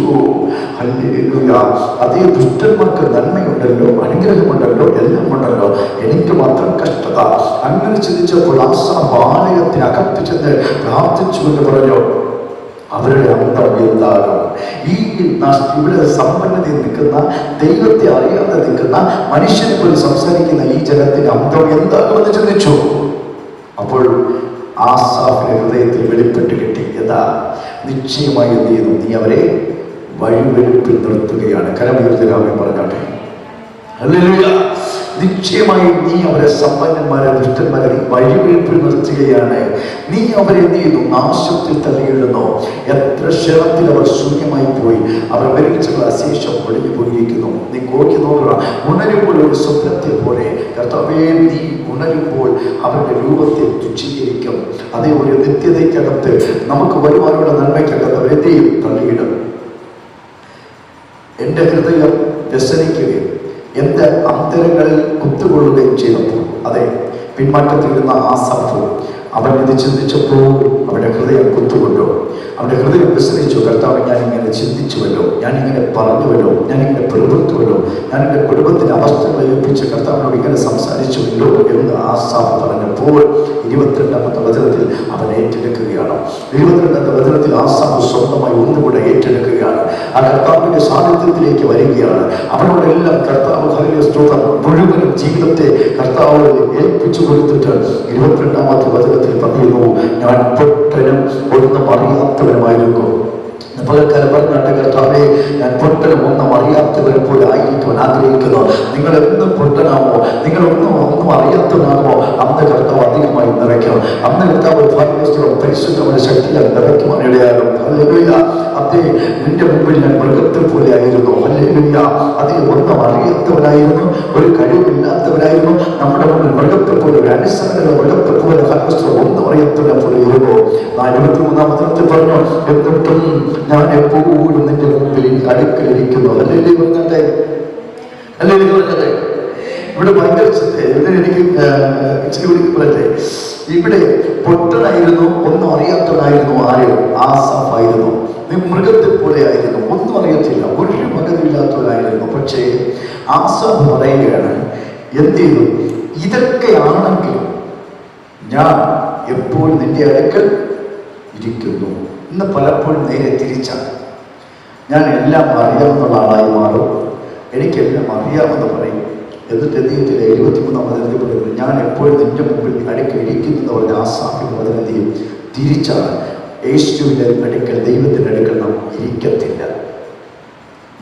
അതേ ദുഷ്ടന്മാർക്ക് നന്മയുണ്ടല്ലോ അനുഗ്രഹമുണ്ടല്ലോ എല്ലാം ഉണ്ടല്ലോ എനിക്ക് മാത്രം കഷ്ടത. അങ്ങനെ ചിന്തിച്ചപ്പോൾ ആ സഭാലയത്തിനകത്ത് ചെന്ന് പ്രാർത്ഥിച്ചു എന്ന് പറഞ്ഞു. അവരുടെ അന്തം എന്താകും ഈ ഇവിടെ സമ്പന്നതയിൽ നിൽക്കുന്ന ദൈവത്തെ അറിയാതെ നിൽക്കുന്ന മനുഷ്യനെ പോലും സംസാരിക്കുന്ന ഈ ജനത്തിന്റെ അന്തം എന്താകുമെന്ന് ചിന്തിച്ചു. അപ്പോൾ ആസാഫിന്റെ ഹൃദയത്തിൽ വെളിപ്പെട്ട് കിട്ടി. എന്താ? നിശ്ചയമായി എന്ത് ചെയ്യുന്നു? നീ അവരെ വഴിവെളുപ്പിൽ നിർത്തുകയാണ്. കരമുയർത്തരാമൻ പറഞ്ഞാട്ടെ. നിശ്ചയമായും നീ അവരെ സമ്പന്നന്മാരെ ദുഷ്ടന്മാരെ നീ വഴിവെഴുപ്പിൽ നിർത്തുകയാണ് നീ അവരെ എന്ത് ചെയ്തു? നാശത്തിൽ തള്ളിയിടുന്നു. എത്ര ക്ഷണത്തിൽ അവർ ശൂന്യമായി പോയി. അവർ മരിച്ചുള്ള അശേഷം ഒളിഞ്ഞു പോയിരിക്കുന്നു. നീ നോക്കി നോക്കുക. ഉണരുമ്പോൾ ഒരു സ്വപ്നത്തെ പോലെ. കർത്താവേ നീ ഉണരുമ്പോൾ അവരുടെ രൂപത്തെ തുച്ഛീകരിക്കും. അതേ ഒരു നിത്യതയ്ക്കകത്ത് നമുക്ക് വരുവാനുള്ള നന്മയ്ക്കകത്ത് അവരെ തള്ളിയിടും. എന്റെ ഹൃദയം വ്യസനിക്കുകയും എന്റെ അന്തരങ്ങളിൽ കുത്തുകൊള്ളുകയും ചെയ്തപ്പോൾ അതെ പിന്മാറ്റത്തിലിരുന്ന ആ സഭ അവൻ ഇത് ചിന്തിച്ചപ്പോൾ അവന്റെ ഹൃദയം കുത്തുകൊണ്ടു? അവന്റെ ഹൃദയം വ്യസനിച്ചു കർത്താവ് ഞാൻ ഇങ്ങനെ ചിന്തിച്ചുവല്ലോ. ഞാൻ ഇങ്ങനെ പറഞ്ഞുവല്ലോ. ഞാൻ ഇങ്ങനെ പ്രവൃത്തുവല്ലോ. ഞാൻ എന്റെ കുടുംബത്തിന്റെ അവസ്ഥ ഏൽപ്പിച്ച് കർത്താവിനോട് ഇങ്ങനെ സംസാരിച്ചുവല്ലോ എന്ന് ആ സഭ പറഞ്ഞപ്പോൾ ഇരുപത്തിരണ്ടാമത്തെ വചനത്തിൽ അവൻ ഏറ്റെടുക്കുകയാണ്. ഇരുപത്തിരണ്ടാമത്തെ വചനത്തിൽ ആ സഭ സ്വന്തമായി ഒന്നുകൂടെ ഏറ്റെടുക്കുകയാണ്. ആ കർത്താവിന്റെ സാന്നിധ്യത്തിലേക്ക് വരികയാണ്. അവനോട് എല്ലാം കർത്താവ് ഹരിയ സ്തോത്രം മുഴുവനും ജീവിതത്തെ കർത്താവ് ഏൽപ്പിച്ചു കൊടുത്തിട്ട് ഇരുപത്തിരണ്ടാമത്തെ വചനത്തിൽ പറയുന്നു ഞാൻ പൊട്ടനും ഒന്നും അറിയാത്തവനുമായിരുന്നു പകൽക്കാലം പറഞ്ഞാട്ട് കർത്താവെ ഞാൻ പൊട്ടനും ഒന്നും അറിയാത്തവരെ പോലെ ആയിരിക്കുവാൻ ആഗ്രഹിക്കുന്നു. നിങ്ങൾ എന്നും പൊട്ടനാമോ നിങ്ങൾ ഒന്നും ഒന്നും അറിയാത്തവനാകുമോ അന്ന് കർത്താവ് അധികമായി നിറയ്ക്കണം അന്ന് കർത്താവ് ഭാഗ്യസ്ഥലം പരിശുദ്ധമായ ശക്തിയാൽ നിറയ്ക്കുവാൻ ഇടയാകും. ഹല്ലേലൂയ. അതേ നിന്റെ മുമ്പിൽ ഞാൻ മൃഗത്തെ പോലെയായിരുന്നു ഹല്ലേലൂയ. അതേ ഒന്നും അറിയാത്തവനായിരുന്നു. ഒരു കഴിവില്ലാത്തവനായിരുന്നു. നമ്മുടെ മുമ്പിൽ മൃഗത്തെ പോലെ ഒരു അനുസരണ മൃഗത്തെ പോലെ ഭാഗ്യസ്ഥലം ഒന്നും അറിയാത്തവനെ പോലെ ഇരുന്നു ആ ഇരുപത്തി മൂന്നാമത്തെ പറഞ്ഞു എന്നിട്ടും ഞാൻ എപ്പോഴും നിന്റെ മുമ്പിൽ അടുക്കലിരിക്കുന്നു അല്ലെങ്കിൽ പറഞ്ഞാട്ടെ അല്ലേ പറഞ്ഞത്തെ ഇവിടെ ഭയങ്കര ഇവിടെ എനിക്ക് ഇച്ചിരി കൂടി പറയട്ടെ ഇവിടെ പൊട്ടനായിരുന്നു ഒന്നും അറിയാത്തവനായിരുന്നു ആര്? ആസാഫായിരുന്നു. മൃഗത്തെ പോലെ ആയിരുന്നു. ഒന്നും അറിയത്തില്ല. ഒരു മകനില്ലാത്തവനായിരുന്നു. പക്ഷേ ആസാഫ് പറയുകയാണ് എന്ത് ചെയ്തു? ഇതൊക്കെയാണെങ്കിലും ഞാൻ എപ്പോഴും നിന്റെ അടുക്കൽ ഇരിക്കുന്നു? ഇന്ന് പലപ്പോഴും നേരെ തിരിച്ചാണ് ഞാൻ എല്ലാം അറിയാവുന്ന ആളായി മാറും. എനിക്കെല്ലാം അറിയാമെന്ന് പറയും. എന്നിട്ട് എന്ത് ചെയ്തില്ല എഴുപത്തിമൂന്നാം വചനത്തിൽ പറയുന്നത് ഞാൻ എപ്പോഴും നിന്റെ മുമ്പിൽ അടുക്കൽ ഇരിക്കുന്നു എന്ന് പറഞ്ഞ ആ വചനം എന്ത് ചെയ്യും? തിരിച്ചാണ്. യേശുവിന്റെ അടുക്കൽ ദൈവത്തിന്റെ അടുക്കൽ നാം ഇരിക്കത്തില്ല.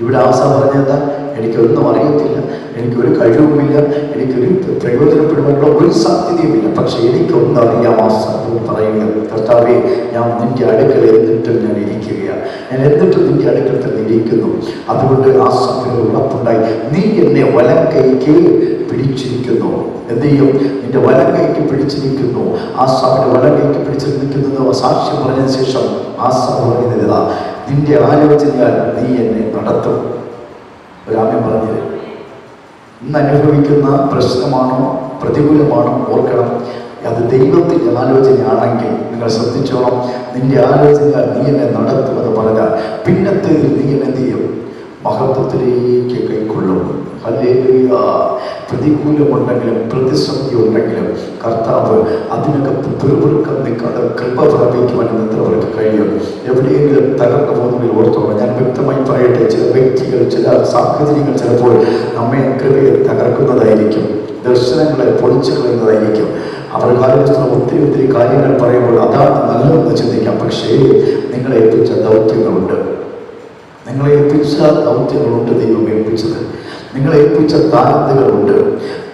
ഇവിടെ ആസ പറഞ്ഞത് എനിക്കൊന്നും അറിയത്തില്ല. എനിക്കൊരു കഴിവുമില്ല. എനിക്കൊരു പ്രയോജനപ്പെടുവാനുള്ള ഒരു സാധ്യതയുമില്ല. പക്ഷേ എനിക്കൊന്നും അറിയാം ആസ ഞാൻ എന്നിട്ട് നിന്റെ അടുക്കൽ തന്നെ ഇരിക്കുന്നു അതുകൊണ്ട് ആ സമയം ഉറപ്പുണ്ടായി. നീ എന്നെ വലം കൈക്ക് പിടിച്ചിരിക്കുന്നു. എന്ത് ചെയ്യും? നിന്റെ വലം കൈക്ക് പിടിച്ചിരിക്കുന്നു. ആ സമയം വലം കൈക്ക് പിടിച്ചിരിക്കുന്നത് സാക്ഷ്യം പറഞ്ഞതിന് ശേഷം ആ സമയം നിന്റെ ആലോചനയാൽ നീ എന്നെ നടത്തും. ഒരാമ്യം പറഞ്ഞത്. ഇന്ന് അനുഭവിക്കുന്ന പ്രശ്നമാണോ? പ്രതികൂലമാണോ? ഓർക്കണം. അത് ദൈവത്തിന്റെ ആലോചനയാണെങ്കിൽ നിങ്ങൾ ശ്രദ്ധിച്ചോണം നിന്റെ ആലോചന നീ എന്നെ നടത്തുമെന്ന് പറഞ്ഞാൽ പിന്നത്തെ നീ എന്നെ എന്ത് ചെയ്യും? മഹത്വത്തിലേക്ക് കൈക്കൊള്ളും. പ്രതികൂലമുണ്ടെങ്കിലും പ്രതിസന്ധി ഉണ്ടെങ്കിലും കർത്താവ് അതിനൊക്കെ പിറുപിറുക്കം നിൽക്കാതെ കൃപ പ്രാപിക്കുവാൻ നിന്നവർക്ക് കഴിയും? എവിടെയെങ്കിലും തകർന്നു പോകുന്നതിൽ ഓർത്തോളം. ഞാൻ വ്യക്തമായി പറയട്ടെ ചില വ്യക്തികൾ ചില സാഹചര്യങ്ങൾ ചിലപ്പോൾ നമ്മെ കൃപയെ തകർക്കുന്നതായിരിക്കും. ദർശനങ്ങളെ പൊളിച്ചു കളയുന്നതായിരിക്കും. അവർ കാലഘട്ടത്തിൽ ഒത്തിരി ഒത്തിരി കാര്യങ്ങൾ പറയുമ്പോൾ അതാണ് നല്ലതെന്ന് ചിന്തിക്കാം. പക്ഷേ നിങ്ങളെ ഏൽപ്പിച്ച ദൗത്യങ്ങളുണ്ട്. നിങ്ങളെ ഏൽപ്പിച്ച ദൗത്യങ്ങളുണ്ട് ദൈവം ഏൽപ്പിച്ചത്. നിങ്ങളെ ഏൽപ്പിച്ച താരതകളുണ്ട്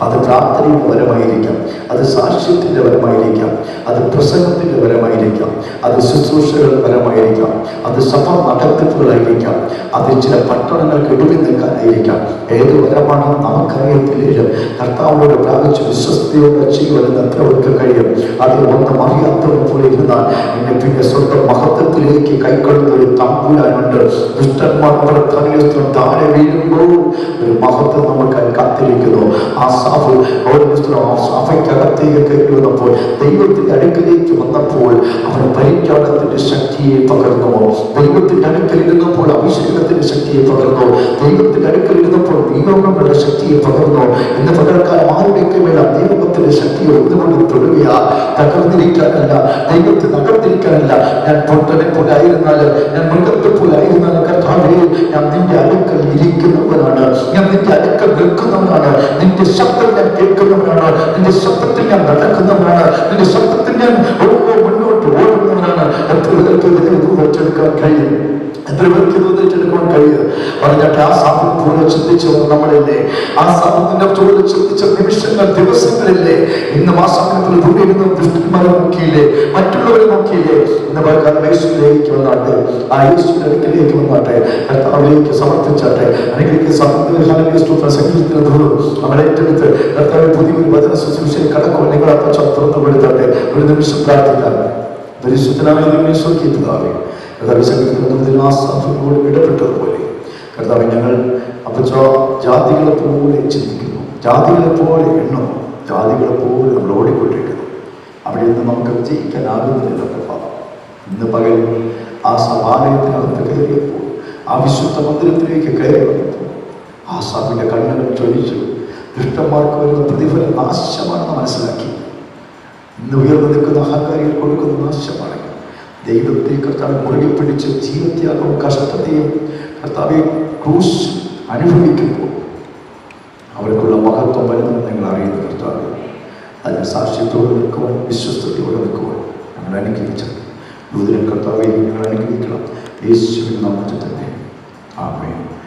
അത് പ്രാർത്ഥനയുടെ വരമായിരിക്കാം അത് സാക്ഷ്യത്തിന്റെ വരമായിരിക്കാം അത് പ്രസംഗത്തിന്റെ വരമായിരിക്കാം അത് ശുശ്രൂഷകൾ വരമായിരിക്കാം അത് സഭ നടത്തിപ്പുകളായിരിക്കാം അത് ചില പട്ടണങ്ങൾക്ക് ഇടിവിൽ നിൽക്കാനായിരിക്കാം. ഏത് വരമാണോ നമുക്കറിയത്തില്ലെങ്കിലും കർത്താവിനോട് പ്രാപിച്ച് വിശ്വസ്തയോടെ ചെയ്യുവാൻ എത്രവർക്ക് കഴിയും. അത് ഒന്നും അറിയാത്തവർ പോലെ ഇരുന്നാൽ എന്നെ പിന്നെ സ്വന്തം മഹത്വത്തിലേക്ക് കൈക്കൊള്ളുന്ന ഒരു തമ്പുരാനുണ്ട്. ദുഷ്ടന്മാർ താരെ വീഴുമ്പോൾ ഒരു മഹത്വം നമുക്കായി കാത്തിരിക്കുന്നു. ആ സാഫ് സഭയ്ക്കകത്തേക്ക് കയറി വന്നപ്പോൾ ദൈവത്തിന്റെ അടുക്കലേക്ക് വന്നപ്പോൾ അവൻ പരിത്യാഗത്തിന്റെ ശക്തിയെ പകർന്നു. ദൈവത്തിന്റെ അടുക്കൽ ഇരുന്നപ്പോൾ അഭിഷേകത്തിന്റെ ശക്തിയെ പകർന്നു. ദൈവത്തിന്റെ അടുക്കൽ ഇരുന്നപ്പോൾ ശക്തിയെ പകർന്നു. എന്ന് പകർക്കാലം ആരുടെയൊക്കെ വേണം ദൈവത്തിന്റെ ശക്തിയെ ഒന്നുകൊണ്ട് തൊടുകയാ? തകർന്നിരിക്കാനല്ല ദൈവത്തെ തകർന്നിരിക്കാനല്ല ഞാൻ പൊട്ടനെ പോലെ ആയിരുന്നാൽ ഞാൻ മൃഗത്തെ പോലെ ആയിരുന്നാലും ഞാൻ നിന്റെ അടുക്കൽ ഇരിക്കുന്നവനാണ്. ഞാൻ നിന്റെ അടുക്കൽ നിൽക്കുന്നവനാണ് നിന്റെ ശബ്ദം ഞാൻ കേൾക്കുന്നവനാണ്. നിന്റെ ശബ്ദത്തിൽ ഞാൻ നടക്കുന്നവനാണ്. നിന്റെ ശബ്ദത്തിൽ ഞാൻ എത്ര വെച്ചെടുക്കാൻ കഴിയും എത്ര പേർക്ക് കഴിയും പറഞ്ഞിട്ട് ആ സാധനം പോലെ ചിന്തിച്ചവർ നമ്മളില്ലേ ആ സാധനത്തിന്റെ പോലെ ചിന്തിച്ച നിമിഷങ്ങൾ ദിവസങ്ങളില്ലേ ഇന്ന് ആ സമയത്തിൽ ദൂരെ ഇരുന്ന് ദുഷ്ടന്മാരെ നോക്കിയില്ലേ മറ്റുള്ളവരെ നോക്കിയില്ലേ ഇന്ന് വന്നാട്ടെ ആ യേശുവിന്റെ അടുക്കലേക്ക് വന്നാട്ടെ കർത്താവിലേക്ക് സമർപ്പിച്ചാട്ടെ തോന്നും നമ്മളെ ഏറ്റെടുത്ത് കർത്താവ് പുതിയൊരു വചന ശുശ്രൂഷയിൽ കടക്കുമ്പോൾ നിങ്ങൾ അപ്പച്ച തുറന്നു ഒരു നിമിഷം പ്രാർത്ഥിക്കാം പരിശുദ്ധനായ ദൈവമേ സ്വർഗീയതാവേ കർത്താവ് സംഗീതത്തിൽ ആസാഫിനോട് ഇടപെട്ടതുപോലെ. കർത്താവ് ഞങ്ങൾ അപ്പച്ചോ ജാതികളെ പോലെ ചിന്തിക്കുന്നു. ജാതികളെ പോലെ എണ്ണുന്നു. ജാതികളെ പോലെ നമ്മൾ ഓടിക്കൊണ്ടിരിക്കുന്നു. അവിടെ നിന്ന് നമുക്ക് വിജയിക്കാനാകുന്നില്ല ഇന്ന് പകൽ ആ സമാലയത്തിനകത്ത് കയറിയപ്പോൾ ആ വിശുദ്ധ മന്ദിരത്തിലേക്ക് കയറി വന്നപ്പോൾ ആ സ്വാമിയുടെ കണ്ണുകൾ ചൊലിച്ചു ദുഷ്ടന്മാർക്ക് വരുന്ന പ്രതിഫലം നാശമാണെന്ന് മനസ്സിലാക്കി. ഇന്ന് ഉയർന്നു നിൽക്കുന്ന അഹങ്കാരികൾ കൊടുക്കുന്ന നാശമാണ്. ദൈവത്തെ കർത്താവ് മുറുകെ പിടിച്ച് ജീവത്യാഗവും കഷ്ടതയും കർത്താവെ ക്രൂസ് അനുഭവിക്കുമ്പോൾ അവർക്കുള്ള മഹത്വം വരുന്നത് നിങ്ങൾ അറിയുന്നു കർത്താവ്. അതിന് സാക്ഷ്യത്തോടെ നിൽക്കുവാൻ വിശ്വസ്തയോടെ നിൽക്കുവാൻ ഞങ്ങൾ അനുഗ്രഹിച്ചു ദൂതരൻ കർത്താവെ ഞങ്ങൾ അനുഗ്രഹിക്കണം. യേശുവിൻ നാമത്തിൽ തന്നെ. ആമേൻ.